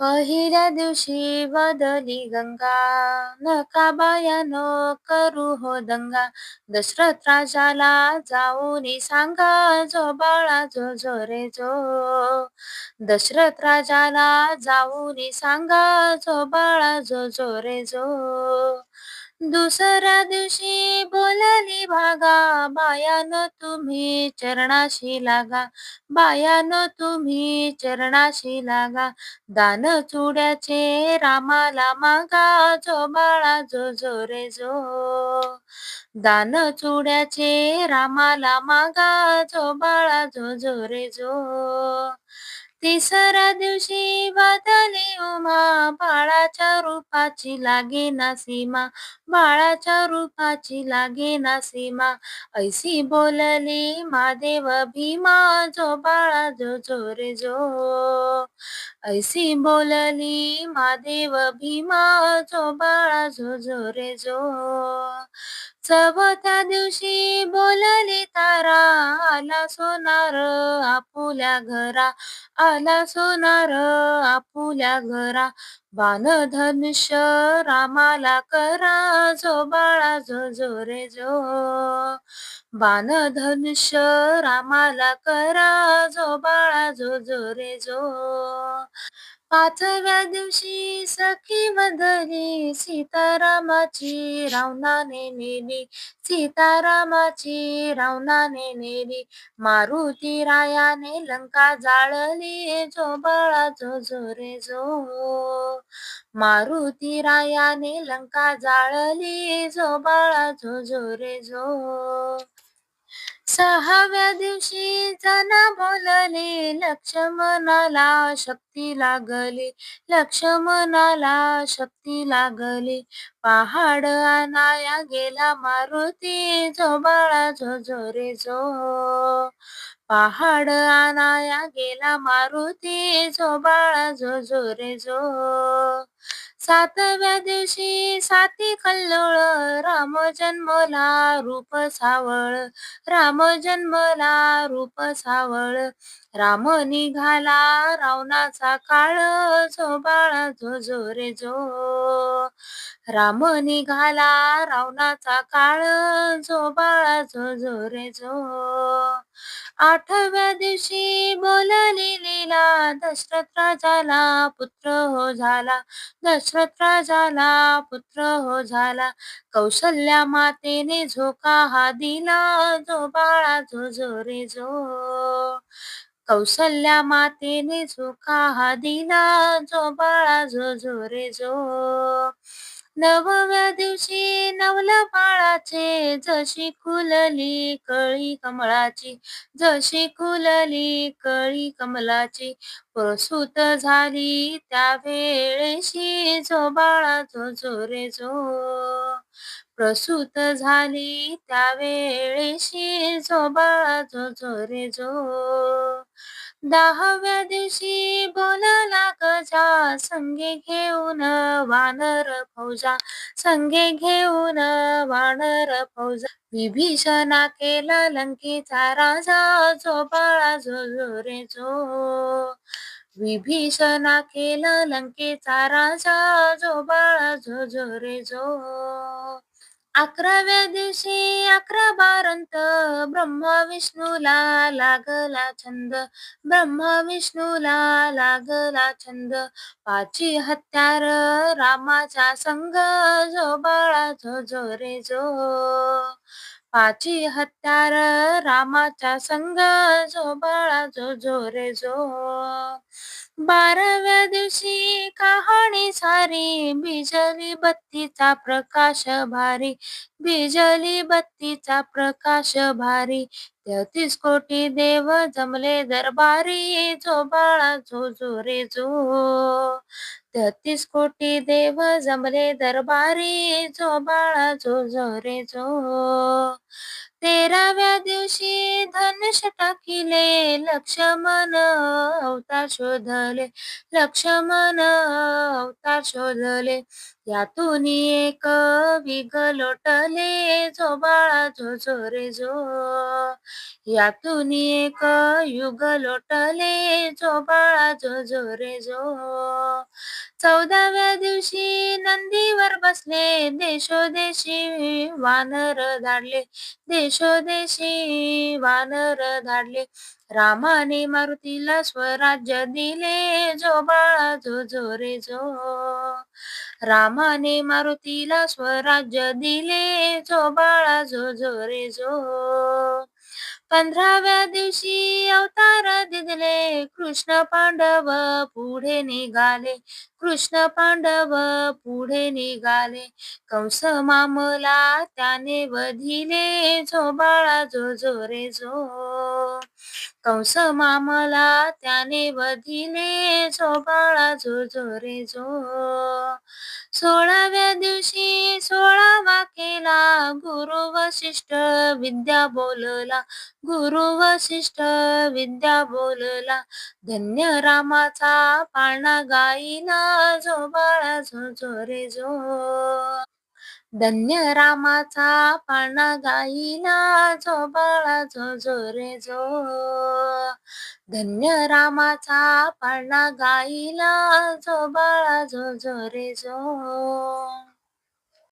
पहिल्या दिवशी बदली गंगा नका बायानो करू हो दंगा. दशरथ राजाला जाऊन सांगा जो बाळा जो जो रे जो. दशरथ राजाला जाऊन सांगा जो बाळा जो जो रे जो. दुसऱ्या दिवशी बोलली भागा बायान तुम्ही चरणाशी लागा बायान तुम्ही चरणाशी लागा. दान चुड्याचे रामाला मागा जो बाळा जो जो रे जो. दान चुड्याचे रामाला मागा जो बाळा जो जो रे जो. तिसऱ्या दिवशी बदली उमा बाळाच्या रूपाची लागे ना सीमा बाळाच्या रूपाची लागे ना सीमा. ऐसी बोलली महादेव भीमा जो बाळा जो जो रे जो. ऐसी बोलली महादेव भीमा जो बाळा जो जो रे जो. चौथ्या दिवशी बोलली तारा आला सोनार आपुल्या घरा आला सोनार आपुल्या घरा. बाण धनुष्य रामाला करा जो बाळा जो जो रे जो. बाण धनुष्य रामाला करा जो बाळा जो जो रे जो. पाचव्या दिवशी सखी बदली सीतारामाची रावणाने नेली सीतारामाची रावणाने नेली मारुती रायाने लंका जाळली जो बाळा जो जो रे जो. मारुती रायाने लंका जाळली जो बाळा जो जो रे जो. सहाव्या दिवशी जना बोलले लक्ष्मणाला शक्ती लागली लक्ष्मणाला शक्ती लागली. पहाड आणाया गेला मारुती जो बाळा जो जो रे जो. पहाड आणाया गेला मारुती जो बाळा जो जो रे जो. सातव्या दिवशी साती कल्लोळ राम जन्मला रूप सावळ राम जन्मला रूप सावळ. राम निघाला रावणाचा काळ जो बाळा जो जो रे जो. राम निघाला रावणाचा काळ जो बाळा जो जो रे जो. आठव्या दिवशी बोलली लीला दशरथ राजाला पुत्र हो झाला. दशरथ राजाला पुत्र हो झाला. कौशल्या मातेने झोका हा दिला जो बाळा जो जो रे जो. कौशल्या मातेने सुखा हा दिला जो बाळा जो जो रे जो. नवव्या दिवशी नवल बाळाचे जशी खुलली कळी कमळाची जशी खुलली कळी कमलाची प्रसूत झाली त्या वेळेशी जो बाळा जो जो रे जो. प्रसूत झाली त्या वेळेशी जो बाळा जो जो रे जो. दहाव्या दिवशी बोलला गजा. संगे घेऊन वानर फौजा. संगे घेऊन वानर फौजा. विभीषणा केला लंकेचा राजा. जो बाळा जो जो रे जो विभीषणा केला लंकेचा राजा. जो बाळा जो जो रे जो अकराव्या दिवशी अकरा बारंत ब्रह्मा विष्णूला लागला छंद. ब्रह्मा विष्णूला लागला छंद. पाची हत्यार रामाचा संग जो बाळा जो जो रे जो. पाची हत्यार रामाचा संग जो बाळा जो जो रे जो. बाराव्या दिवशी कहाणी सारी बिजली बत्तीचा प्रकाश भारी बिजली बत्तीचा प्रकाश भारी. तेहतीस कोटी देव जमले दरबारी जो बाळा जो जो रे जो. तेहतीस कोटी देव जमले दरबारी जो बाळा जो जो रे जो. तेराव्या दिवशी धनुष टाकिले लक्ष्मण अवतार शोधले लक्ष्मण अवतार शोधले. यातून एक विग लोटले जो बाळा जो जो रे जो यातून एक युग लोटले जो बाळा जो जो रे जो चौदाव्या दिवशी नंदीवर बसले. देशोदेशी वानर धाडले. देशोदेशी वानर धाडले. रामाने मारुतीला स्वराज्य दिले. जो बाळा जो जो रे जो रामाने मारुतीला स्वराज्य दिले. जो बाळा जो जो रे जो पंधराव्या दिवशी अवतार दिदले. कृष्ण पांडव पुढे निघाले. कृष्ण पांडव पुढे निघाले. कंस मामला त्याने वधिले. जो बाळा जो जो रे जो. कंस मामला त्याने वधिले. जो बाळा जो जो रे जो. सोळाव्या दिवशी सोळावा केला. गुरु वशिष्ठ विद्या बोलला. गुरु वशिष्ठ विद्या बोलला धन्य रामाचा पाळणा गाईना जो बाळा जो रे जो. धन्य रामाचा पाळणा गाईना जो बाळा जो रे जो. धन्य रामाचा पाळणा गाईला जो बाळा जो रे जो.